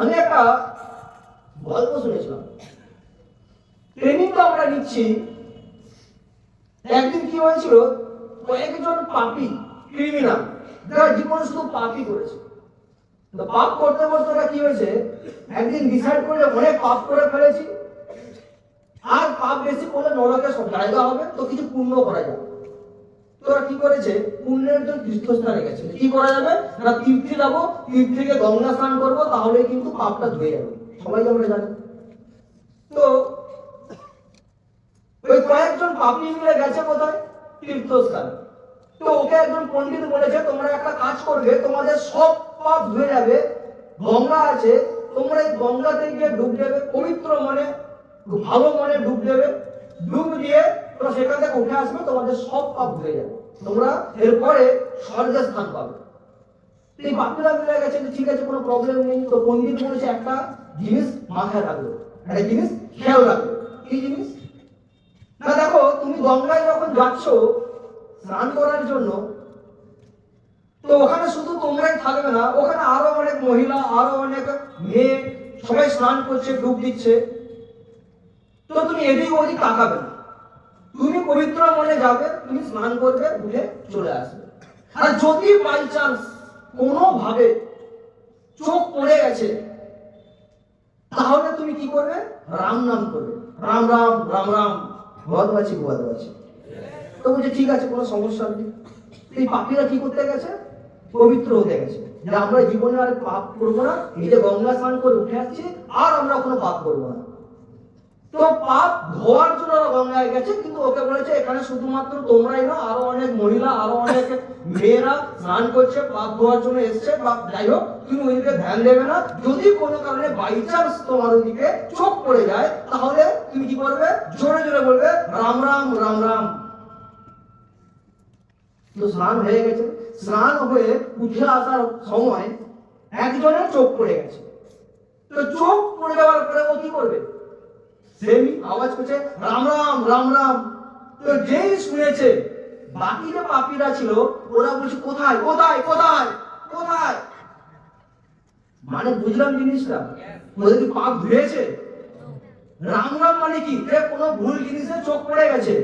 আমি একটা গল্প শুনেছিলাম। ট্রেনিং তো আমরা নিচ্ছি। একদিন কি হয়েছিল কয়েকজন পাপি ক্রিমিনাল যারা জীবনে শুধু পাপই করেছে। তো পাপ করতে করতে ওরা কি হয়েছে, একদিন ডিসাইড করে অনেক পাপ করে ফেলেছি। আর পাপ বেশি করলে নরকে সব জায়গা হবে, তো কিছু পুণ্য করা যাবে তো ওরা কি করেছে পুণ্যের জন্য তীর্থস্থানে গেছে? কি করা যাবে? না তীর্থে যাব তীর্থ থেকে গঙ্গা স্নান করব, তাহলে কিন্তু পাপটা ধুয়ে যাবে। সবাই আমরা জানি। তো ওই কয়েকজন পাপি মিলে গেছে কোথায় তীর্থস্থানে। তো ওকে একজন পণ্ডিত বলেছে, তোমরা একটা কাজ করবে, তোমাদের সব পাপ ধুয়ে যাবে, গঙ্গা আছে, তোমরা এই গঙ্গাতে গিয়ে ডুব দেবে, পবিত্র মনে, ভালো মনে ডুব দেবে, ডুব দিয়ে তোমরা সেখান থেকে উঠে আসবে, তোমাদের সব পাপ ধুয়ে যাবে। তোমরা এরপরে স্বর্গে স্থান পাবে। এই বাপিরা মিলে গেছে ঠিক আছে, কোনো প্রবলেম নেই। তো পণ্ডিত বলেছে একটা জিনিস মাথায় রাখবে। একটা জিনিস খেয়াল রাখবে। কি জিনিস? না, দেখো, তুমি গঙ্গায় যখন যাচ্ছ স্নান করার জন্য, তো ওখানে শুধু তোমরাই থাকবে না, ওখানে আরও অনেক মহিলা, আরও অনেক মেয়ে সবাই স্নান করছে, ডুব দিচ্ছে। তো তুমি এদিক ওদিক তাকাবে না। তুমি পবিত্র মনে যাবে, তুমি স্নান করবে, উঠে চলে আসবে। আর যদি বাই চান্স কোনোভাবে চোখ পড়ে গেছে, তাহলে তুমি কি করবে? রাম নাম করবে। রাম রাম রাম রাম। বাঁচি ভগবান বাঁচি তো বলছে, ঠিক আছে, কোনো সমস্যা নেই। এই পাপিরা কি করতে গেছে? পবিত্র হতে গেছে। আমরা জীবনে আর পাপ করব না, নিজে গঙ্গা স্নান করে উঠে আসছি, আর আমরা কোনো পাপ করব না। তো পাপ ধোয়ার জন্য ওরা গঙ্গায় গেছে, কিন্তু ওকে বলেছে, এখানে শুধুমাত্র তোমরাই না, আরও অনেক মহিলা, আরও অনেক মেয়েরা স্নান করছে, পাপ ধোয়ার জন্য এসছে বা যাই হোক তুমি ওইদিকে ধ্যান দেবে না। যদি কোনো কারণে বাই চান্স তোমার ওইদিকে চোখ পড়ে যায়, তাহলে তুমি কি করবে জোরে জোরে বলবে, রাম রাম রাম রাম। তো স্নান হয়ে গেছে। স্নান হয়ে উঠে আসার সময় একজনের চোখ পড়ে গেছে। তো চোখ পড়ে যাওয়ার পরে ও কি করবে? সেমি, আওয়াজ করছে, রাম রাম রাম রাম। তো যেই শুনেছে বাকি যে পাপিরা ছিল, ওরা বলছে, কোথায় কোথায় কোথায় কোথায়? মানে বুঝলাম জিনিসটা? ওদের কি পাপ ধুয়েছে? রাম রাম মানে কি? যে কোনো ভুল জিনিসে চোখ পড়ে গেছে।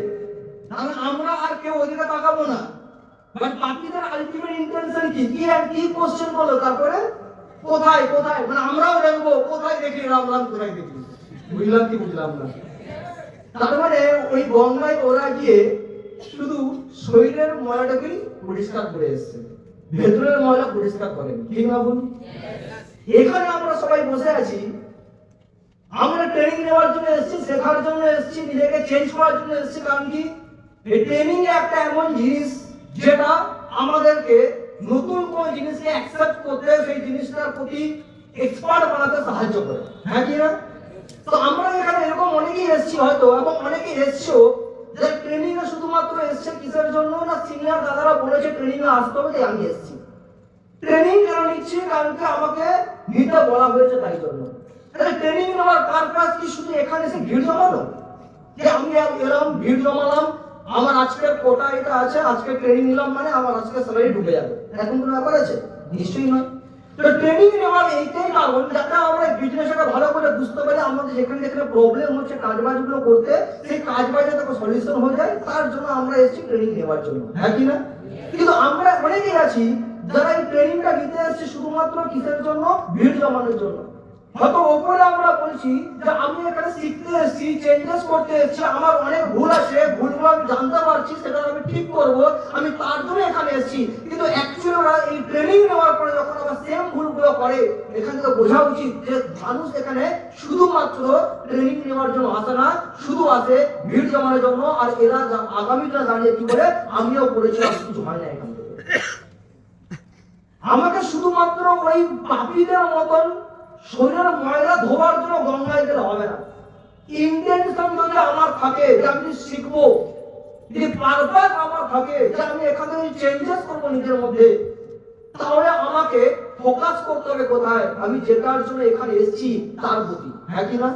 তাহলে আমরা আর কেউ ওদিকে তাকাবো না। বাট পাপিদের আলটিমেট ইন্টেনশন কি? কি আর কি কোশ্চেন করল তারপরে কোথায় কোথায়? মানে আমরাও দেখব কোথায় দেখি রাম রাম, কোথায় দেখি? বুঝলাম কি বুঝলাম না। তার মানে ওই গঙ্গায় ওরা গিয়ে শুধু শরীরের ময়লাটাকেই পরিষ্কার করে এসছে। ভেতরের ময়লা পরিষ্কার করেন। ঠিক না এখানে আমরা সবাই বসে আছি। আমরা ট্রেনিং নেওয়ার জন্য এসেছি, শেখার জন্য এসেছি, নিজেকে চেঞ্জ করার জন্য এসেছি, কারণ কি? এই ট্রেনিং একটা এমন জিনিস যেটা আমাদেরকে নতুন কোন জিনিসকে অ্যাকসেপ্ট করতে, সেই জিনিসটার প্রতি এক্সপার্ট বানাতে সাহায্য করে। হ্যাঁ কি না তো আমরা এখানে এরকম অনেকেই এসেছি হয়তো, এবং অনেকেই এসছো যে ট্রেনিং এ শুধুমাত্র এসছে কিসের জন্য না সিনিয়র দাদারা বলেছে ট্রেনিং এ আসতে হবে তাই আমি এসেছি। ট্রেনিং কেন নিচ্ছি কারণ কি আমাকে নিতে বলা হয়েছে তাই জন্য। ট্রেনিং নেওয়ার পারপাস কি? শুধু এখানে এসে ভিড় জমানো যে আমি এরকম ভিড় জমালাম, আমার আজকের কোটা এটা আছে, আজকে ট্রেনিং নিলাম মানে আমার আজকে স্যালারি ঢুকে যাবে। এরকম কোনো ব্যাপার আছে? নিশ্চয়ই নয়। তো ট্রেনিং নেওয়ার এইটাই কারণ, যাতে আমরা করে আমাদের যেখানে যেখানে প্রবলেম হচ্ছে, কাজবাজগুলো করতে, সেই কাজবাজ যাতে সলিউশন হয়ে যায়, তার জন্য আমরা এসেছি ট্রেনিং নেওয়ার জন্য। হ্যাঁ কি না? কিন্তু আমরা অনেকেই আছি যারা এই ট্রেনিংটা নিতে এসেছে শুধুমাত্র কিসের জন্য? ভিড় জমানোর জন্য। হয়তো ওপরে আমরা বলছি যে আমি এখানে শিখতে এসেছি চেঞ্জেস করতে এসেছি, আমার অনেক ভুল আছে, ভুলগুলো আমি জানতে পারছি, সেটা আমি ঠিক করব, আমি তার জন্য এখানে এসেছি। কিন্তু অ্যাকচুয়ালি ওরা এই ট্রেনিং নেওয়ার পরে যখন আবার সেম করে, এখান থেকে বোঝা উচিত যে মানুষ এখানে শুধুমাত্র ট্রেনিং নেওয়ার জন্য আসে না, শুধু আসে ভিড় জমানোর জন্য, আর এরা যা- আগামী দাঁড়িয়ে কি করে আমিও করেছিলাম কিছু হয় না এখান থেকে। আমাকে শুধুমাত্র ওই পাপীদের মতন শরীরের ময়লা ধোয়ার জন্য গঙ্গায় গেলে হবে না। ইন্টেনশন যদি আমার থাকে, যে আমি শিখব, যদি পারপাস আমার থাকে যে আমি এখানে চেঞ্জেস করব নিজের মধ্যে। তাহলে আমাকে ফোকাস করতে হবে কোথায়? আমি যেটার জন্য এখানে এসেছি, তার প্রতি। হ্যাঁ কি না?